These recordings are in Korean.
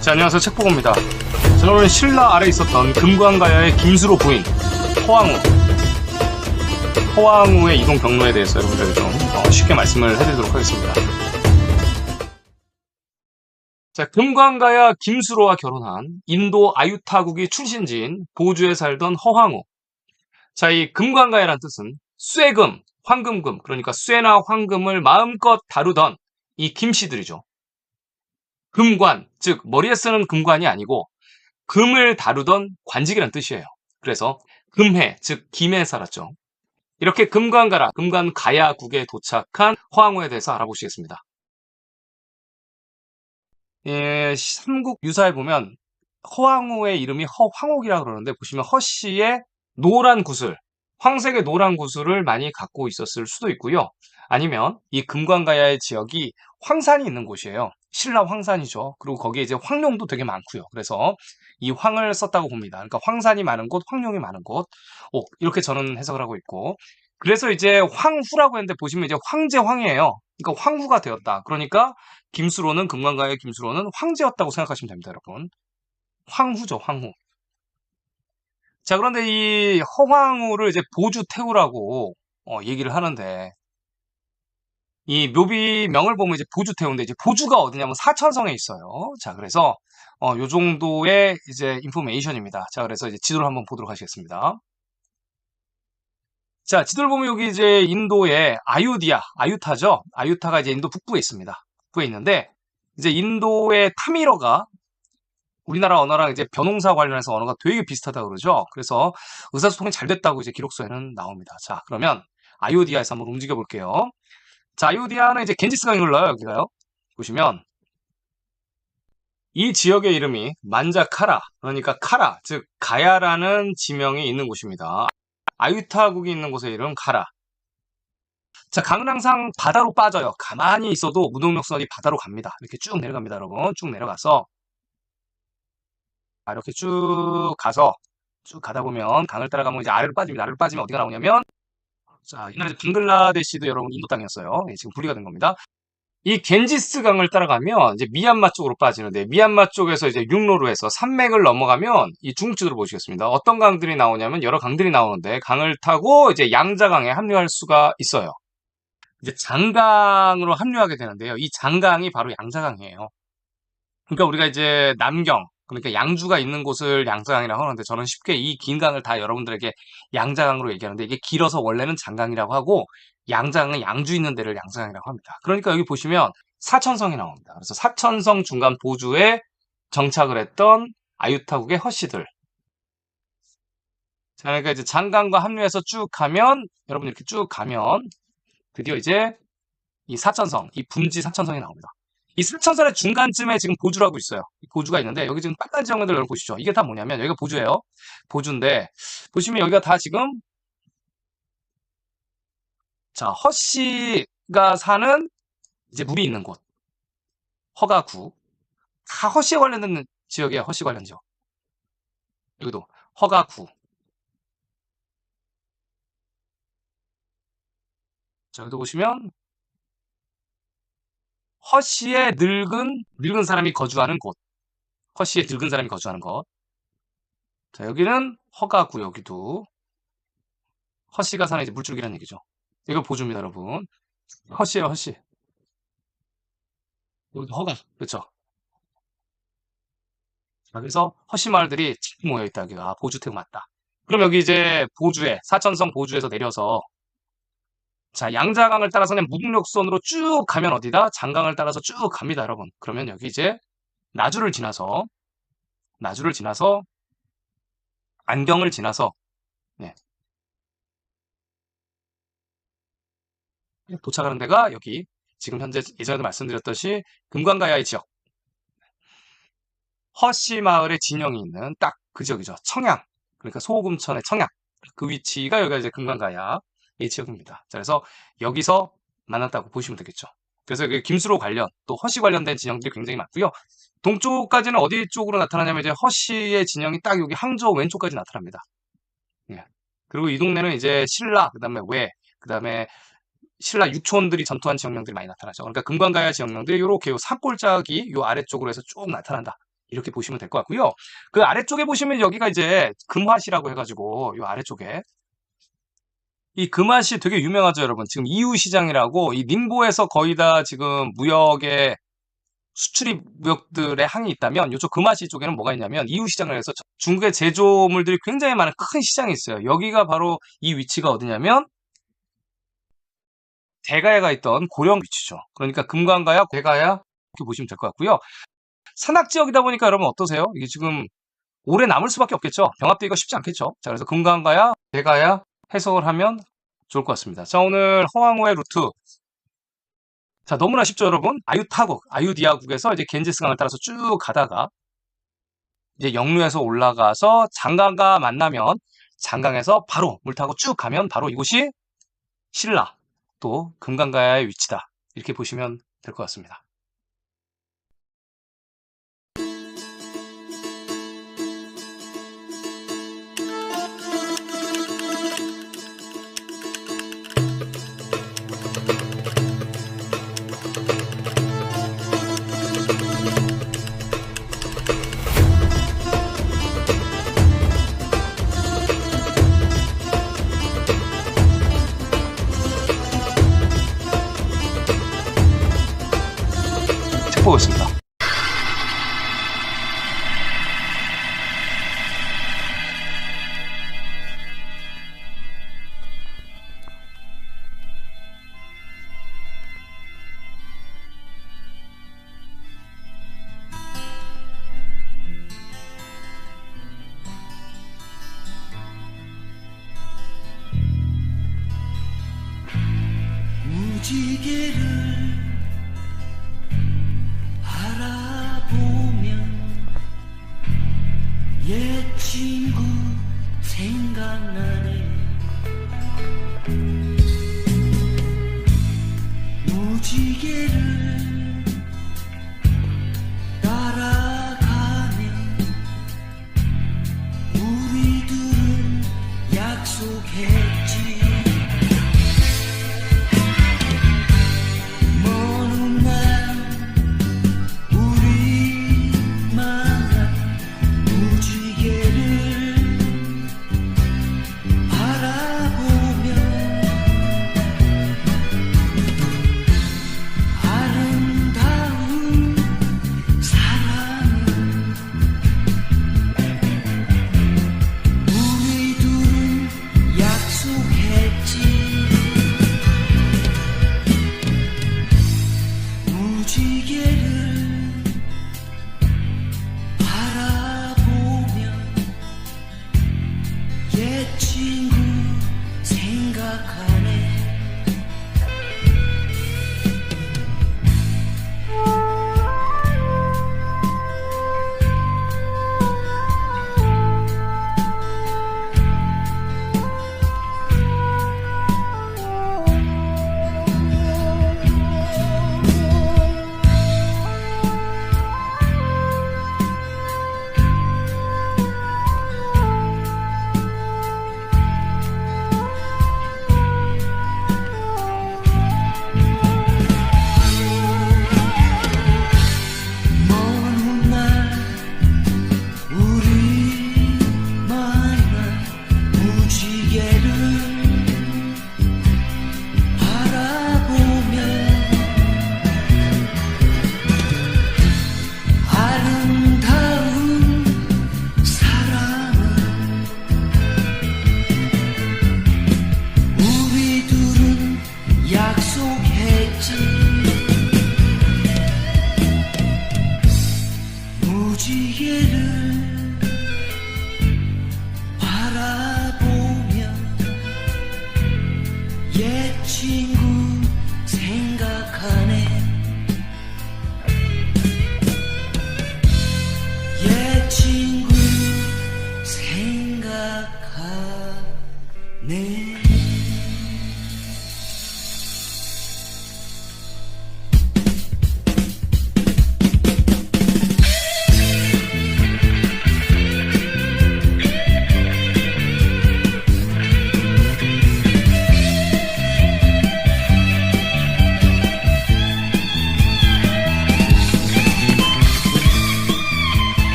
자, 안녕하세요. 책보고입니다. 저는 신라 아래 있었던 금관가야의 김수로 부인, 허왕우. 허왕우의 이동 경로에 대해서 여러분들 좀 어, 쉽게 말씀을 해드리도록 하겠습니다. 자, 금관가야 김수로와 결혼한 인도 아유타국의 출신지인 보주에 살던 허황우. 자, 이 금관가야란 뜻은 쇠금, 황금금, 그러니까 쇠나 황금을 마음껏 다루던 이 김씨들이죠. 금관, 즉 머리에 쓰는 금관이 아니고 금을 다루던 관직이란 뜻이에요. 그래서 금해, 즉 김해에 살았죠. 이렇게 금관가라, 금관가야국에 도착한 허황우에 대해서 알아보시겠습니다. 예, 삼국 유사에 보면 허황우의 이름이 허황옥이라 그러는데 보시면 허씨의 노란 구슬, 황색의 노란 구슬을 많이 갖고 있었을 수도 있고요. 아니면 이 금관가야의 지역이 황산이 있는 곳이에요. 신라 황산이죠. 그리고 거기에 이제 황룡도 되게 많고요. 그래서 이 황을 썼다고 봅니다. 그러니까 황산이 많은 곳, 황룡이 많은 곳. 오, 이렇게 저는 해석을 하고 있고. 그래서 이제 황후라고 했는데 보시면 이제 황제 황이에요. 그러니까 황후가 되었다. 그러니까 김수로는 금관가의 김수로는 황제였다고 생각하시면 됩니다, 여러분. 황후죠, 황후. 자, 그런데 이 허황후를 이제 보주태후라고 어, 얘기를 하는데 이 묘비명을 보면 이제 보주태후인데 이제 보주가 어디냐면 사천성에 있어요. 자, 그래서 어, 요 정도의 이제 인포메이션입니다. 자, 그래서 이제 지도를 한번 보도록 하시겠습니다. 자, 지도를 보면 여기 이제 인도의 아유디아, 아유타죠. 아유타가 이제 인도 북부에 있습니다. 북부에 있는데 이제 인도의 타미러가 우리나라 언어랑 이제 변홍사 관련해서 언어가 되게 비슷하다고 그러죠. 그래서 의사소통이 잘 됐다고 이제 기록서에는 나옵니다. 자, 그러면 아유디아에서 한번 움직여 볼게요. 자, 아유디아는 이제 겐지스강이 흘러요, 여기가요. 보시면 이 지역의 이름이 만자카라, 그러니까 카라, 즉 가야라는 지명이 있는 곳입니다. 아유타국이 있는 곳의 이름 카라. 자, 강은 항상 바다로 빠져요. 가만히 있어도 무동력선이 바다로 갑니다. 이렇게 쭉 내려갑니다, 여러분. 쭉 내려가서 아, 이렇게 쭉 가서 쭉 가다 보면 강을 따라가면 이제 아래로 빠집니다. 아래로 빠지면 어디가 나오냐면 자, 옛날에 빙글라데시도 여러분 인도 땅이었어요. 예, 지금 분리가 된 겁니다. 이 겐지스 강을 따라가면 이제 미얀마 쪽으로 빠지는데 미얀마 쪽에서 이제 육로로 해서 산맥을 넘어가면 이 중국지도를 보시겠습니다. 어떤 강들이 나오냐면 여러 강들이 나오는데 강을 타고 이제 양자강에 합류할 수가 있어요. 이제 장강으로 합류하게 되는데요. 이 장강이 바로 양자강이에요. 그러니까 우리가 이제 남경 그러니까 양주가 있는 곳을 양자강이라고 하는데 저는 쉽게 이 긴 강을 다 여러분들에게 양자강으로 얘기하는데 이게 길어서 원래는 장강이라고 하고 양자강은 양주 있는 데를 양자강이라고 합니다. 그러니까 여기 보시면 사천성이 나옵니다. 그래서 사천성 중간 보주에 정착을 했던 아유타국의 허씨들. 자, 그러니까 이제 장강과 합류해서 쭉 가면 여러분 이렇게 쭉 가면 드디어 이제 이 사천성, 이 분지 사천성이 나옵니다. 이 사천선의 중간쯤에 지금 보주라고 있어요. 보주가 있는데 여기 지금 빨간지 정원들 여러분 보시죠. 이게 다 뭐냐면 여기가 보주예요. 보주인데 보시면 여기가 다 지금 자 허씨가 사는 이제 물이 있는 곳 허가구 다 허씨에 관련된 지역이에요. 허씨 관련 지역. 여기도 허가구 자 여기도 보시면 허씨의 늙은 늙은 사람이 거주하는 곳. 허씨의 늙은 사람이 거주하는 곳. 자, 여기는 허가구 여기도 허씨가 사는 이제 물줄기라는 얘기죠. 이거 보줍니다, 여러분. 허씨예요, 허씨. 여기도 허가, 그렇죠? 자, 그래서 허씨 마을들이 쫙 모여 있다 여기가 보주택 맞다. 그럼 여기 이제 보주에 사천성 보주에서 내려서 자, 양자강을 따라서는 무동력선으로 쭉 가면 어디다? 장강을 따라서 쭉 갑니다, 여러분. 그러면 여기 이제 나주를 지나서 나주를 지나서 안경을 지나서 네. 도착하는 데가 여기 지금 현재 예전에도 말씀드렸듯이 금관가야의 지역 허씨 마을의 진영이 있는 딱 그 지역이죠. 청양 그러니까 소금천의 청양 그 위치가 여기가 이제 금강가야 이 지역입니다. 자, 그래서 여기서 만났다고 보시면 되겠죠. 그래서 김수로 관련 또 허씨 관련된 진영들이 굉장히 많고요. 동쪽까지는 어디 쪽으로 나타나냐면 이제 허씨의 진영이 딱 여기 항저 왼쪽까지 나타납니다. 예. 그리고 이 동네는 이제 신라, 그 다음에 외, 그다음에 신라 육촌들이 전투한 지역명들이 많이 나타나죠. 그러니까 금관가야 지역명들이 이렇게 요 산골짜기 요 아래쪽으로 해서 쭉 나타난다. 이렇게 보시면 될 것 같고요. 그 아래쪽에 보시면 여기가 이제 금화시라고 해가지고 요 아래쪽에 이 금화시 되게 유명하죠, 여러분. 지금 이웃시장이라고 이宁보에서 거의 다 지금 무역의 수출입 무역들의 항이 있다면 이쪽 금화시 쪽에는 뭐가 있냐면 이웃시장을 해서 중국의 제조물들이 굉장히 많은 큰 시장이 있어요. 여기가 바로 이 위치가 어디냐면 대가야가 있던 고령 위치죠. 그러니까 금관가야, 대가야 이렇게 보시면 될 것 같고요. 산악 지역이다 보니까 여러분 어떠세요? 이게 지금 오래 남을 수밖에 없겠죠. 병합되기가 쉽지 않겠죠. 자, 그래서 금관가야, 대가야 해석을 하면 좋을 것 같습니다. 자, 오늘 허황호의 루트. 자, 너무나 쉽죠, 여러분? 아유타국, 아유디아국에서 이제 겐지스강을 따라서 쭉 가다가 이제 영루에서 올라가서 장강과 만나면 장강에서 바로 물 타고 쭉 가면 바로 이곳이 신라 또 금강가야의 위치다. 이렇게 보시면 될 것 같습니다. 지개를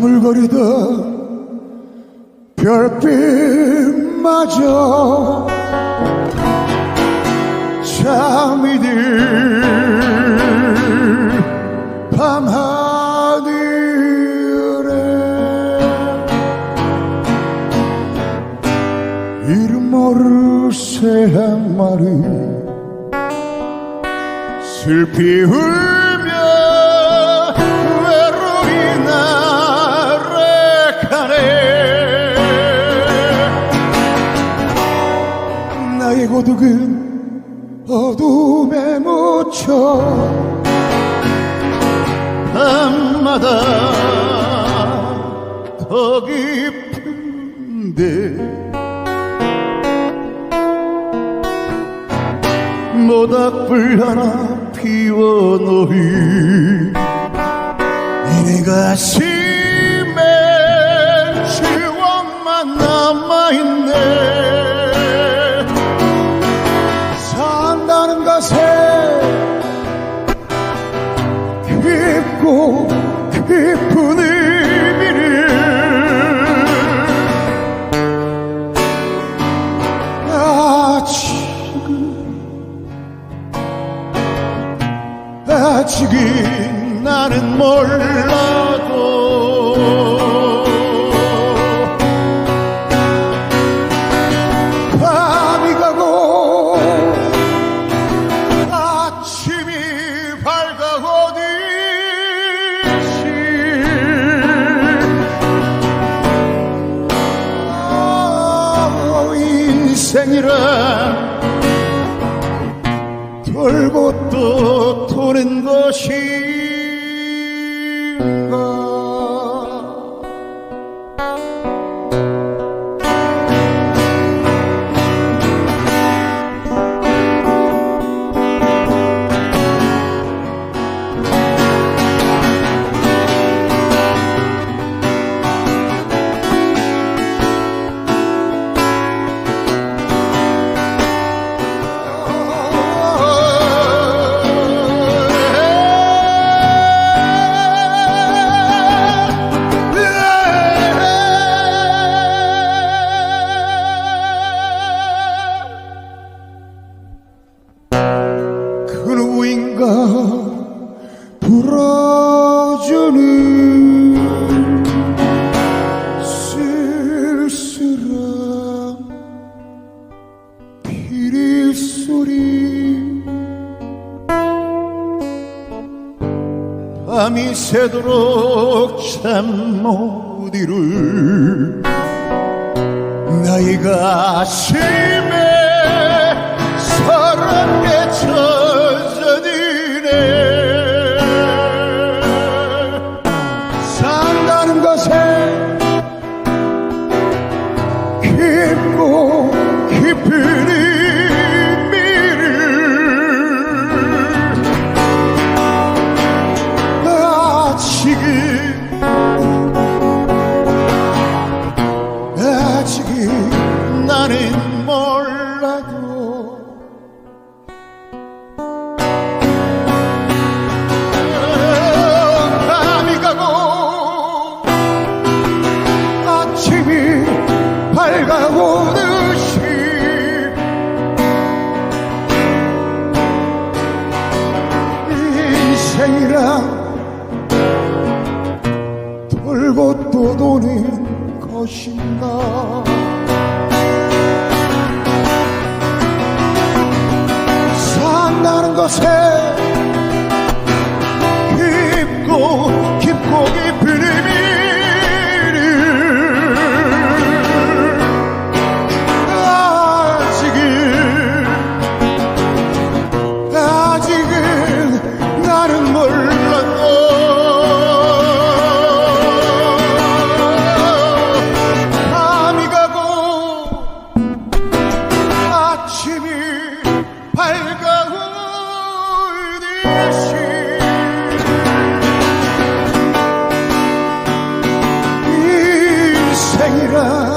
가물거리던 별빛마저 잠이 들 밤하늘에 이름 모를 새 한 마리 슬피 울 고독은 어둠에 묻혀 밤마다 더 깊은데 모닥불 하나 피워놓이 내 가슴에 추억만 남아있네 산다는 것에 깊고 깊은 의미를 아직은 아직은 나는 몰라 생이란 돌고 또 도는 것인 불어주는 쓸쓸한 피리 소리. 밤이 새도록 잠 못 이룰 나의 가슴 아니라